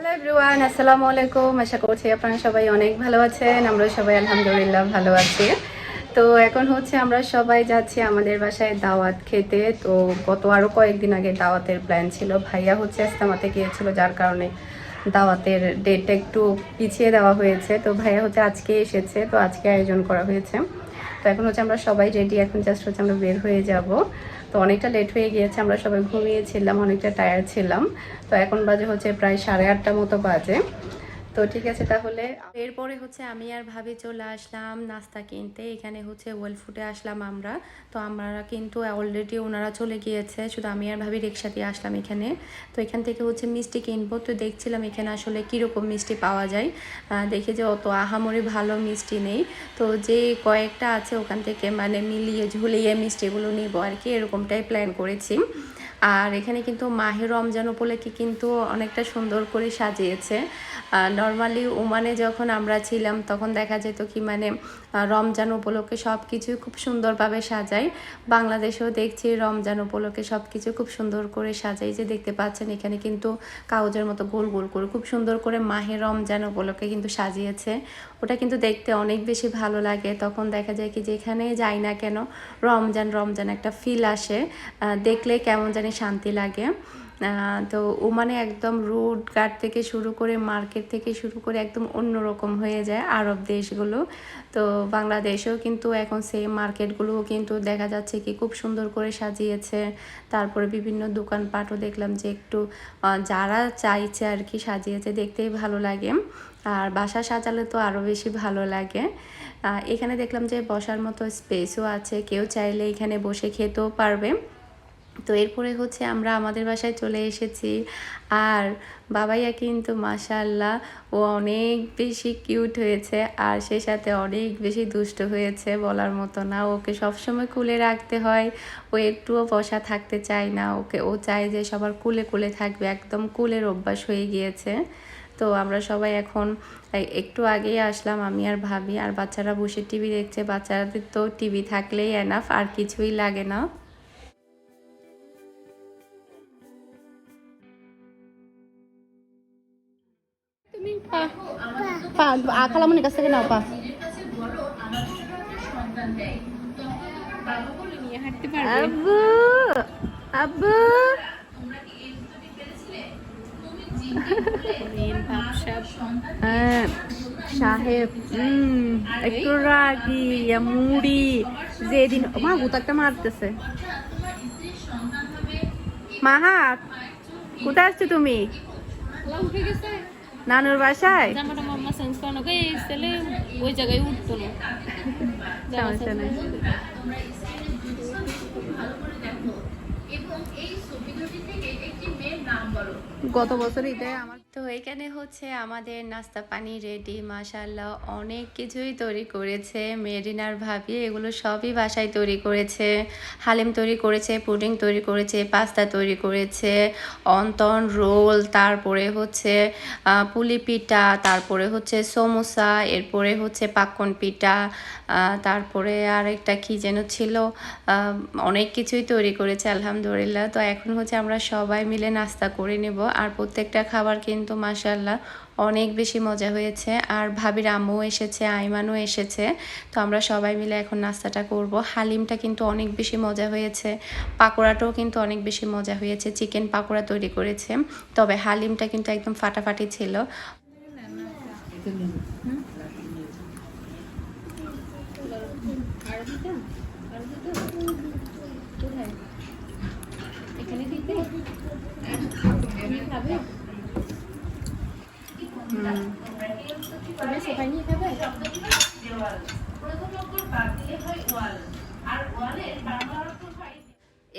Hello everyone আসসালামু আলাইকুম আশা করছি আপনারা সবাই অনেক ভালো আছেন। আমরা সবাই আলহামদুলিল্লাহ ভালো আছি। তো এখন হচ্ছে আমরা সবাই যাচ্ছি আমাদের বাসায় দাওয়াত খেতে। তো গত আরও কয়েকদিন আগে দাওয়াতের প্ল্যান ছিল। ভাইয়া হচ্ছে ইস্তামাতে গিয়েছিল, যার কারণে দাওয়াতের ডেটটা একটু পিছিয়ে দেওয়া হয়েছে। তো ভাইয়া হচ্ছে আজকে এসেছে। তো আজকে আয়োজন করা হয়েছে। তো এখন হচ্ছে আমরা সবাই রেডি এখন জাস্ট হচ্ছে আমরা বের হয়ে যাব। তো অনেকটা লেট হয়ে গিয়েছে, আমরা সবাই ঘুমিয়েছিলাম অনেকটা টায়ার্ড ছিলাম। তো এখন বাজে হচ্ছে প্রায় সাড়ে আটটা মতো বাজে। তো ঠিক আছে তাহলে এরপরে হচ্ছে আমি আর ভাবি চলে আসলাম নাস্তা কিনতে। এখানে হচ্ছে ওয়েল ফুডে আসলাম আমরা। তো আমরা কিন্তু অলরেডি ওনারা চলে গিয়েছে। শুধু আমি আর ভাবি রিক্সা দিয়ে আসলাম এখানে। তো এখান থেকে হচ্ছে মিষ্টি কিনবো। তো দেখছিলাম এখানে আসলে কীরকম মিষ্টি পাওয়া যায়। দেখি যে অত আহামরি ভালো মিষ্টি নেই। তো যে কয়েকটা আছে ওখান থেকে মানে মিলিয়ে ঝুলিয়ে মিষ্টিগুলো নিব আর কি এরকমটাই প্ল্যান করেছি। আর এখানে কিন্তু মাহে রমজান উপলক্ষে কিন্তু অনেকটা সুন্দর করে সাজিয়েছে। নর্মালি ওমানে যখন আমরা ছিলাম, তখন দেখা যেত কি মানে রমজান উপলক্ষে সব কিছু খুব সুন্দরভাবে সাজায় বাংলাদেশেও দেখছি রমজান উপলক্ষে সব কিছু খুব সুন্দর করে সাজাই। যে দেখতে পাচ্ছেন, এখানে কিন্তু কাগজের মতো গোল গোল করে, খুব সুন্দর করে মাহে রমজান উপলক্ষে কিন্তু সাজিয়েছে। ওটা কিন্তু দেখতে অনেক বেশি ভালো লাগে। তখন দেখা যায় কি, যেখানে যাই না কেন রমজান রমজান একটা ফিল আসে। দেখলে কেমন জানি শান্তি লাগে। তো ওমানে একদম রোড গার্ড থেকে শুরু করে মার্কেট থেকে শুরু করে একদম অন্যরকম হয়ে যায় আরব দেশগুলো। তো বাংলাদেশেও কিন্তু এখন সেই মার্কেটগুলোও কিন্তু দেখা যাচ্ছে কি খুব সুন্দর করে সাজিয়েছে। তারপরে বিভিন্ন দোকানপাটও দেখলাম যে একটু যারা চাইছে আর কি সাজিয়েছে দেখতেই ভালো লাগে। আর বাসা সাজালে তো আরও বেশি ভালো লাগে। এখানে দেখলাম যে বসার মতো স্পেসও আছে। কেউ চাইলে এখানে বসে খেতেও পারবে। তো এরপরে হচ্ছে আমরা আমাদের বাসায় চলে এসেছি। আর বাবাইয়া কিন্তু মাশাল্লাহ ও অনেক বেশি কিউট হয়েছে আর সে সাথে অনেক বেশি দুষ্ট হয়েছে বলার মতো না। ওকে সবসময় কুলে রাখতে হয়, ও একটুও বসা থাকতে চায় না। ওকে, ও চায় যে সবার কুলে কুলে থাকবে, একদম কুলের অভ্যাস হয়ে গিয়েছে। তো আমরা সবাই এখন একটু আগেই আসলাম আমি আর ভাবি। আর বাচ্চারা বসে টিভি দেখছে, বাচ্চাদের তো টিভি থাকলেই এনাফ আর কিছুই লাগে না। পা আ খালামনির কাছ থেকে নাও পা আব্বু আব্বু। হ্যাঁ, সাহেব একটু মুড়ি যেদিন মা মারতেছে। কোথায় তুমি? নানুর বাসায়? চেঞ্জ করানো এই ছেলে ওই জায়গায় উঠতো না। সমস্যা নেই। গত বছর ঈদে আমার। তো এখানে হচ্ছে আমাদের নাস্তা পানি রেডি মাশাল্লাহ অনেক কিছুই তৈরি করেছে। মেরিনার ভাবি এগুলো সবই বাসায় তৈরি করেছে। হালিম তৈরি করেছে, পুডিং তৈরি করেছে, পাস্তা তৈরি করেছে, অন্তন, রোল, তারপরে হচ্ছে পুলি পিঠা, তারপরে হচ্ছে সমোসা, এরপরে হচ্ছে পাক্কন পিঠা তারপরে আরেকটা কি যেন ছিল অনেক কিছুই তৈরি করেছে, আলহামদুলিল্লাহ। তো এখন হচ্ছে আমরা সবাই মিলে নাস্তা করে নেব। আর প্রত্যেকটা খাবার কিন্তু মাসাল্লাহ অনেক বেশি মজা হয়েছে। আর ভাবির আম্মুও এসেছে আইমানও এসেছে। তো আমরা সবাই মিলে এখন নাস্তাটা করব। হালিমটা কিন্তু অনেক বেশি মজা হয়েছে। পাকোড়াটাও কিন্তু অনেক বেশি মজা হয়েছে। চিকেন পাকোড়া তৈরি করেছে। তবে হালিমটা কিন্তু একদম ফাটাফাটি ছিল এখানে দিতে খাবে তুমি সবাই নিয়ে খাবে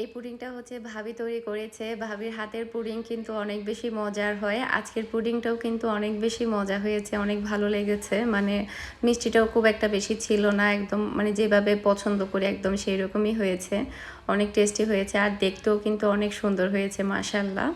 এই পুডিংটা হচ্ছে ভাবি তৈরি করেছে। ভাবির হাতের পুডিং কিন্তু অনেক বেশি মজার হয়। আজকের পুডিংটাও কিন্তু অনেক বেশি মজা হয়েছে অনেক ভালো লেগেছে। মানে মিষ্টিটাও খুব একটা বেশি ছিল না একদম মানে যেভাবে পছন্দ করে একদম সেই রকমই হয়েছে। অনেক টেস্টি হয়েছে আর দেখতেও কিন্তু অনেক সুন্দর হয়েছে মাসাল্লাহ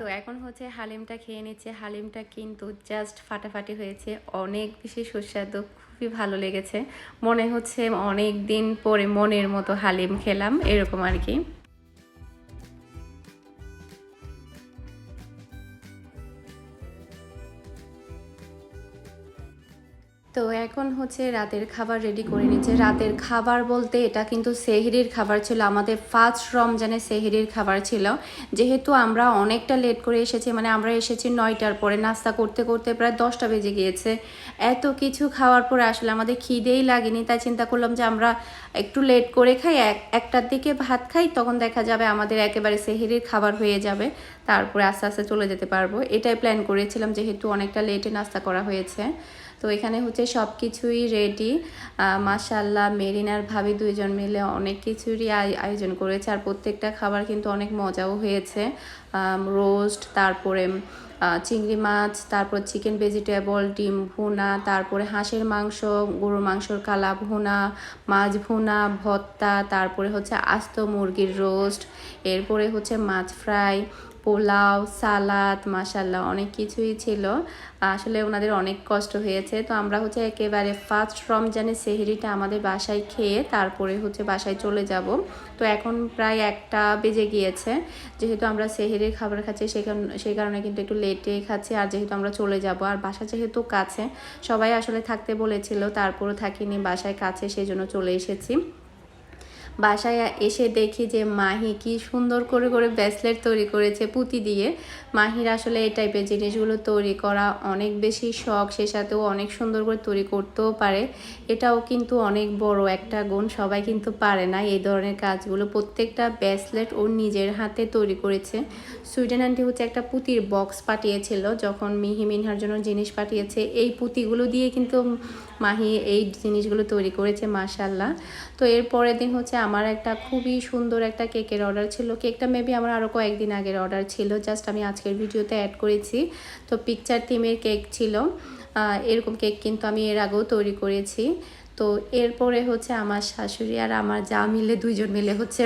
তো এখন হচ্ছে হালিমটা খেয়ে নিচ্ছে। হালিমটা কিন্তু জাস্ট ফাটাফাটি হয়েছে। অনেক বেশি সুস্বাদু, খুবই ভালো লেগেছে। মনে হচ্ছে অনেক দিন পরে মনের মতো হালিম খেলাম, এরকম আর কি। তো এখন হচ্ছে রাতের খাবার রেডি করে নিচ্ছে। রাতের খাবার বলতে এটা কিন্তু সেহরির খাবার ছিল। আমাদের ফার্স্ট রমজানে সেহরির খাবার ছিল। যেহেতু আমরা অনেকটা লেট করে এসেছি মানে আমরা এসেছি নয়টার পরে। নাস্তা করতে করতে প্রায় দশটা বেজে গিয়েছে। এত কিছু খাওয়ার পরে আসলে আমাদের খিদেই লাগেনি। তাই চিন্তা করলাম যে আমরা একটু লেট করে খাই, এক, একটার দিকে ভাত খাই, তখন দেখা যাবে আমাদের একেবারে সেহরির খাবার হয়ে যাবে। তারপরে আস্তে আস্তে চলে যেতে পারব। এটাই প্ল্যান করেছিলাম, যেহেতু অনেকটা লেটে নাস্তা করা হয়েছে। তো এখানে হচ্ছে সব কিছুই রেডি মাসাল্লাহ মেরিনার ভাবি দুইজন মিলে অনেক কিছুরই আয়- আয়োজন করেছে। আর প্রত্যেকটা খাবার কিন্তু অনেক মজাও হয়েছে। রোস্ট তারপরে চিংড়ি মাছ, তারপর চিকেন ভেজিটেবল ডিম ভুনা, তারপরে হাঁসের মাংস, গরুর মাংসর কালা ভুনা, মাছ ভুনা ভত্তা তারপরে হচ্ছে আস্ত মুরগির রোস্ট, এরপরে হচ্ছে মাছ ফ্রাই, পোলাও, সালাদ মাসাল্লাহ অনেক কিছুই ছিল। আসলে ওনাদের অনেক কষ্ট হয়েছে। তো আমরা হচ্ছে একেবারে ফার্স্ট রমজানের সেহেরিটা আমাদের বাসায় খেয়ে তারপরে হচ্ছে বাসায় চলে যাব। তো এখন প্রায় একটা বেজে গিয়েছে। যেহেতু আমরা সেহেরের খাবার খাচ্ছি, সেই কারণে সেই কারণে কিন্তু একটু লেটে খাচ্ছি। আর যেহেতু আমরা চলে যাব, আর বাসা যেহেতু কাছে, সবাই আসলে থাকতে বলেছিল, তারপরও থাকিনি, বাসায় কাছে, সেই জন্য চলে এসেছি। বাসায় এসে দেখি যে মাহি কি সুন্দর করে করে ব্রেসলেট তৈরি করেছে পুঁতি দিয়ে। মাহির আসলে এই টাইপের জিনিসগুলো তৈরি করা অনেক বেশি শখ, সে সাথেও অনেক সুন্দর করে তৈরি করতেও পারে। এটাও কিন্তু অনেক বড় একটা গুণ, সবাই কিন্তু পারে না এই ধরনের কাজগুলো। প্রত্যেকটা ব্রেসলেট ওর নিজের হাতে তৈরি করেছে। সুইডেন আন্টি হচ্ছে একটা পুঁতির বক্স পাঠিয়েছিল, যখন মিহি মিনহার জন্য জিনিস পাঠিয়েছে। এই পুঁতিগুলো দিয়ে কিন্তু মাহি এই জিনিসগুলো তৈরি করেছে মাশাল্লাহ তো এর পরের দিন হচ্ছে আমার একটা খুবই সুন্দর একটা কেকের অর্ডার ছিল। কেকটা মেবি আমার আরও কয়েকদিন আগের অর্ডার ছিল। জাস্ট আমি আজকের ভিডিওতে অ্যাড করেছি। তো পিকচার থিমের কেক ছিল। এরকম কেক কিন্তু আমি এর আগেও তৈরি করেছি। তো এরপরে হচ্ছে আমার শাশুড়ি আর আমার যা মিলে দুইজন মিলে হচ্ছে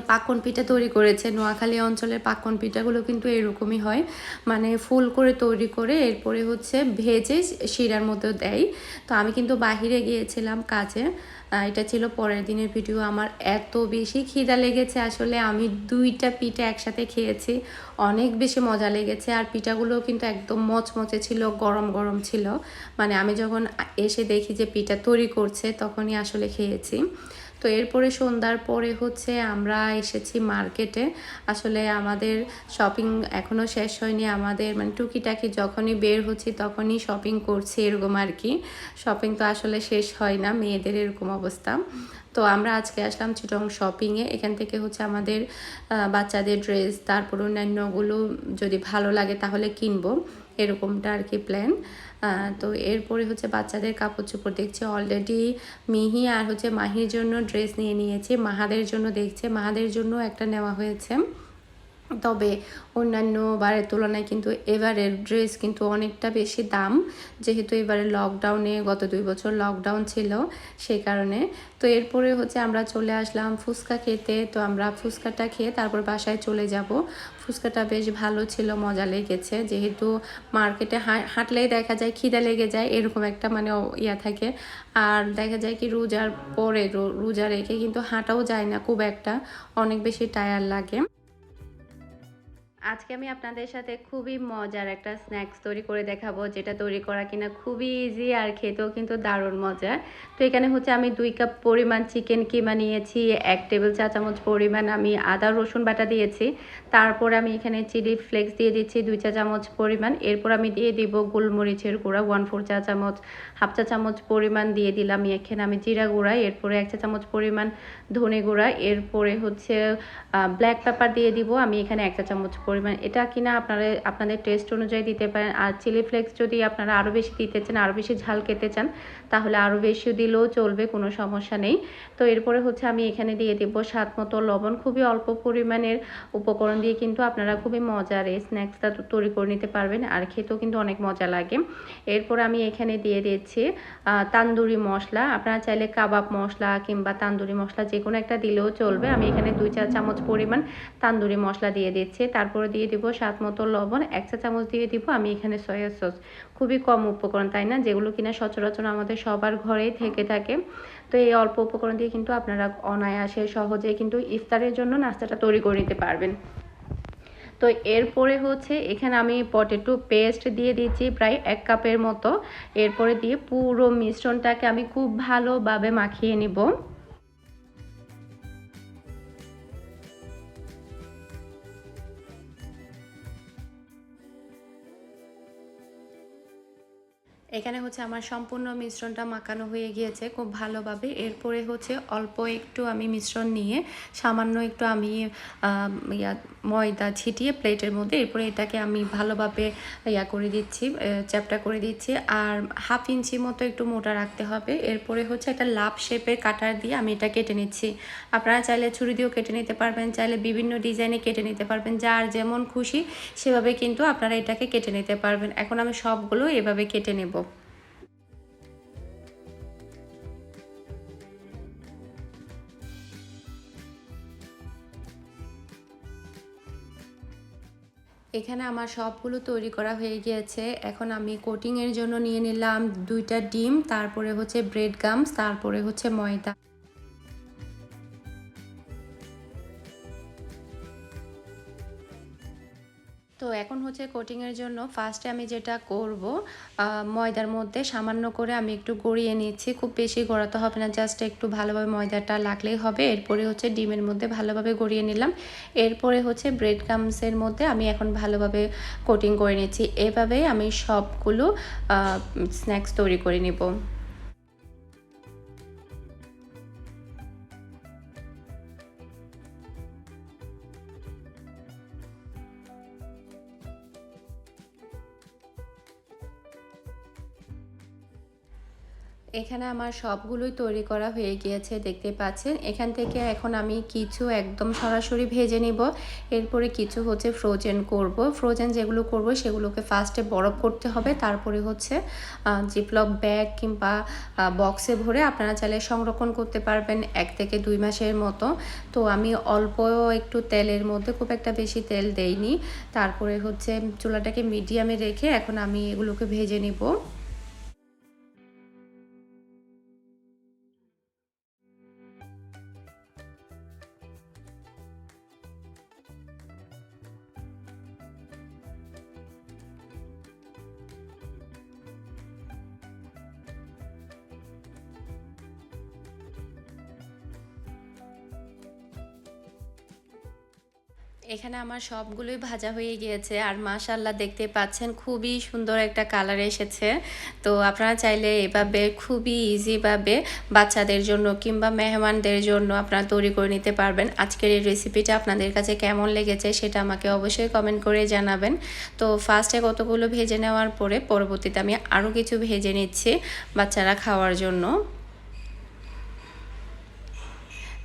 পাকন পিঠা তৈরি করেছে। নোয়াখালী অঞ্চলের পাকন পিঠাগুলো কিন্তু এরকমই হয়। মানে ফুল করে তৈরি করে এরপরে হচ্ছে ভেজে শিরার মধ্যে দেয়। তো আমি কিন্তু বাহিরে গিয়েছিলাম কাজে। এটা ছিল পরের দিনের ভিডিও। আমার এত বেশি খিদা লেগেছে আসলে। আমি দুইটা পিঠা একসাথে খেয়েছি। অনেক বেশি মজা লেগেছে। আর পিঠাগুলো কিন্তু একদম মচমচে ছিল, গরম গরম ছিল। মানে আমি যখন এসে দেখি যে পিঠা তৈরি করছে, তখনই আসলে খেয়েছি। তো এরপরে সন্ধ্যার পরে হচ্ছে আমরা এসেছি মার্কেটে আসলে আমাদের শপিং এখনও শেষ হয়নি। আমাদের মানে টুকিটাকি যখনই বের হচ্ছি তখনই শপিং করছি এরকম আর কি। শপিং তো আসলে শেষ হয় না, মেয়েদের এরকম অবস্থা। তো আমরা আজকে আসলাম চিটং শপিংয়ে এখান থেকে হচ্ছে আমাদের বাচ্চাদের ড্রেস তারপর অন্যান্যগুলো যদি ভালো লাগে তাহলে কিনবো। এরকমটা আর কি প্ল্যান তো এরপরে হচ্ছে বাচ্চাদের কাপড় চোপড় দেখছে। অলরেডি মিহি আর হচ্ছে মাহির জন্য ড্রেস নিয়ে নিয়েছে। মাহাদের জন্য দেখছে। মাহাদের জন্য একটা নেওয়া হয়েছে। তবে অন্যান্য বারের তুলনায় কিন্তু এবারের ড্রেস কিন্তু অনেকটা বেশি দাম। যেহেতু এবারে লকডাউনে গত দুই বছর লকডাউন ছিল, সেই কারণে। তো এরপরে হচ্ছে আমরা চলে আসলাম ফুচকা খেতে। তো আমরা ফুচকাটা খেয়ে তারপর বাসায় চলে যাব। ফুচকাটা বেশ ভালো ছিল, মজা লেগেছে। যেহেতু মার্কেটে হাঁটলেই দেখা যায় খিদা লেগে যায়, এরকম একটা মানে ইয়া থাকে। আর দেখা যায় কি রোজার পরে রোজা রেখে কিন্তু হাঁটাও যায় না, খুব একটা। অনেক বেশি টায়ার লাগে। আজকে আমি আপনাদের সাথে খুবই মজার একটা স্ন্যাক্স তৈরি করে দেখাবো, যেটা তৈরি করা কিনা খুবই ইজি আর খেতেও কিন্তু দারুণ মজার। তো এখানে হচ্ছে আমি দুই কাপ পরিমাণ চিকেন কিমা নিয়েছি, এক টেবিল চা চামচ পরিমাণ আমি আদা, রসুন বাটা দিয়েছি। তারপর আমি এখানে চিলি ফ্লেক্স দিয়ে দিচ্ছি দুই চা চামচ পরিমাণ। এরপর আমি দিয়ে দিব গোলমরিচের গুঁড়া ওয়ান ফোর চা চামচ হাফ চা চামচ পরিমাণ দিয়ে দিলাম এখানে আমি জিরা গুঁড়া, এরপরে এক চা চামচ পরিমাণ ধনে গুঁড়া, এরপরে হচ্ছে ব্ল্যাক পেপার দিয়ে দিব আমি এখানে এক চা চামচ পরিমাণ। এটা কিনা আপনারা, আপনাদের টেস্ট অনুযায়ী দিতে পারেন। আর চিলি ফ্লেক্স যদি আপনারা আরও বেশি দিতে চান আরও বেশি ঝাল খেতে চান, তাহলে আরও বেশি দিলেও চলবে, কোনো সমস্যা নেই। তো এরপরে হচ্ছে আমি এখানে দিয়ে দিব স্বাদ মতো লবণ। খুবই অল্প পরিমাণের উপকরণ দিয়ে কিন্তু আপনারা খুবই মজার এই স্ন্যাক্সটা তৈরি করে নিতে পারবেন আর খেতেও কিন্তু অনেক মজা লাগে। এরপর আমি এখানে দিয়ে আহ, তান্দুরি মশলা। আপনারা চাইলে কাবাব মশলা কিংবা তান্দুরি মশলা যে কোনো একটা দিলেও চলবে। আমি এখানে দুই চা চামচ পরিমাণ তান্দুরি মশলা দিয়ে দিচ্ছি। তারপর দিয়ে দিব স্বাদ মতো লবণ। এক চা চামচ দিয়ে দিব আমি এখানে সয়া সস। খুবই কম উপকরণ তাই না? যেগুলো কিনা সচরাচর আমাদের সবার ঘরেই থেকে থাকে। তো এই অল্প উপকরণ দিয়ে কিন্তু আপনারা অনায়াসে সহজে কিন্তু ইফতারের জন্য নাস্তাটা তৈরি করে নিতে পারবেন। তো এরপরে হচ্ছে এখানে আমি পটেটো পেস্ট দিয়ে দিচ্ছি প্রায় এক কাপের মতো। এরপরে দিয়ে পুরো মিশ্রণটাকে আমি খুব ভালোভাবে মাখিয়ে নিব। এখানে হচ্ছে আমার সম্পূর্ণ মিশ্রণটা মাখানো হয়ে গিয়েছে খুব ভালোভাবে। এরপরে হচ্ছে অল্প একটু আমি মিশ্রণ নিয়ে সামান্য একটু আমি ইয়া, ময়দা ছিটিয়ে প্লেটের মধ্যে এরপরে এটাকে আমি ভালোভাবে ইয়া করে দিচ্ছি চ্যাপটা করে দিচ্ছি। আর হাফ ইঞ্চি মতো একটু মোটা রাখতে হবে। এরপরে হচ্ছে একটা লাভ শেপের কাটার দিয়ে আমি এটা কেটে নিচ্ছি। আপনারা চাইলে ছুরি দিয়েও কেটে নিতে পারবেন, চাইলে বিভিন্ন ডিজাইনে কেটে নিতে পারবেন। যার যেমন খুশি সেভাবে কিন্তু আপনারা এটাকে কেটে নিতে পারবেন। এখন আমি সবগুলো এভাবে কেটে নেব। এখানে আমার সবগুলো তৈরি করা হয়ে গিয়েছে। এখন আমি কোটিংয়ের জন্য নিয়ে নিলাম দুইটা ডিম, তারপরে হচ্ছে ব্রেড গামস তারপরে হচ্ছে ময়দা। তো এখন হচ্ছে কোটিংয়ের জন্য ফার্স্টে আমি যেটা করব ময়দার মধ্যে সামান্য করে আমি একটু গড়িয়ে নিচ্ছি। খুব বেশি গড়াতে হবে না জাস্ট একটু ভালোভাবে ময়দাটা লাগলেই হবে। এরপরে হচ্ছে ডিমের মধ্যে ভালোভাবে গড়িয়ে নিলাম। এরপরে হচ্ছে ব্রেড গামসের মধ্যে আমি এখন ভালোভাবে কোটিং করে নিচ্ছি। এভাবেই আমি সবগুলো স্ন্যাক্স তৈরি করে নেব। এখানে আমার সবগুলোই তৈরি করা হয়ে গিয়েছে, দেখতে পাচ্ছেন। এখান থেকে এখন আমি কিছু একদম সরাসরি ভেজে নিব। এরপরে কিছু হচ্ছে ফ্রোজেন করব। ফ্রোজেন যেগুলো করব সেগুলোকে ফার্স্টে বরফ করতে হবে। তারপরে হচ্ছে জিপলক ব্যাগ কিংবা বক্সে ভরে আপনারা চাইলে সংরক্ষণ করতে পারবেন এক থেকে দুই মাসের মতো। তো আমি অল্প একটু তেলের মধ্যে খুব একটা বেশি তেল দেইনি। তারপরে হচ্ছে চুলাটাকে মিডিয়ামে রেখে এখন আমি এগুলোকে ভেজে নিব। এখানে আমার সবগুলোই ভাজা হয়ে গিয়েছে আর মাশাল্লাহ দেখতে পাচ্ছেন খুবই সুন্দর একটা কালার এসেছে। তো আপনারা চাইলে এভাবে খুবই ইজিভাবে বাচ্চাদের জন্য কিংবা মেহমানদের জন্য আপনারা তৈরি করে নিতে পারবেন। আজকের এই রেসিপিটা আপনাদের কাছে কেমন লেগেছে সেটা আমাকে অবশ্যই কমেন্ট করে জানাবেন। তো ফার্স্টে কতগুলো ভেজে নেওয়ার পরে পরবর্তীতে আমি আরও কিছু ভেজে নিচ্ছি বাচ্চারা খাওয়ার জন্য।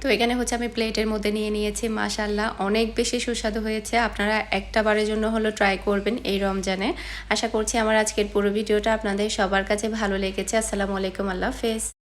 তো এখানে হচ্ছে আমি প্লেটের মধ্যে নিয়ে নিয়েছি মাশাল্লাহ অনেক বেশি সুস্বাদু হয়েছে। আপনারা একটা বারের জন্য হলো ট্রাই করবেন এই রমজানে। আশা করছি আমার আজকের পুরো ভিডিওটা আপনাদের সবার কাছে ভালো লেগেছে। আসসালামু আলাইকুম। আল্লাহ হাফেজ।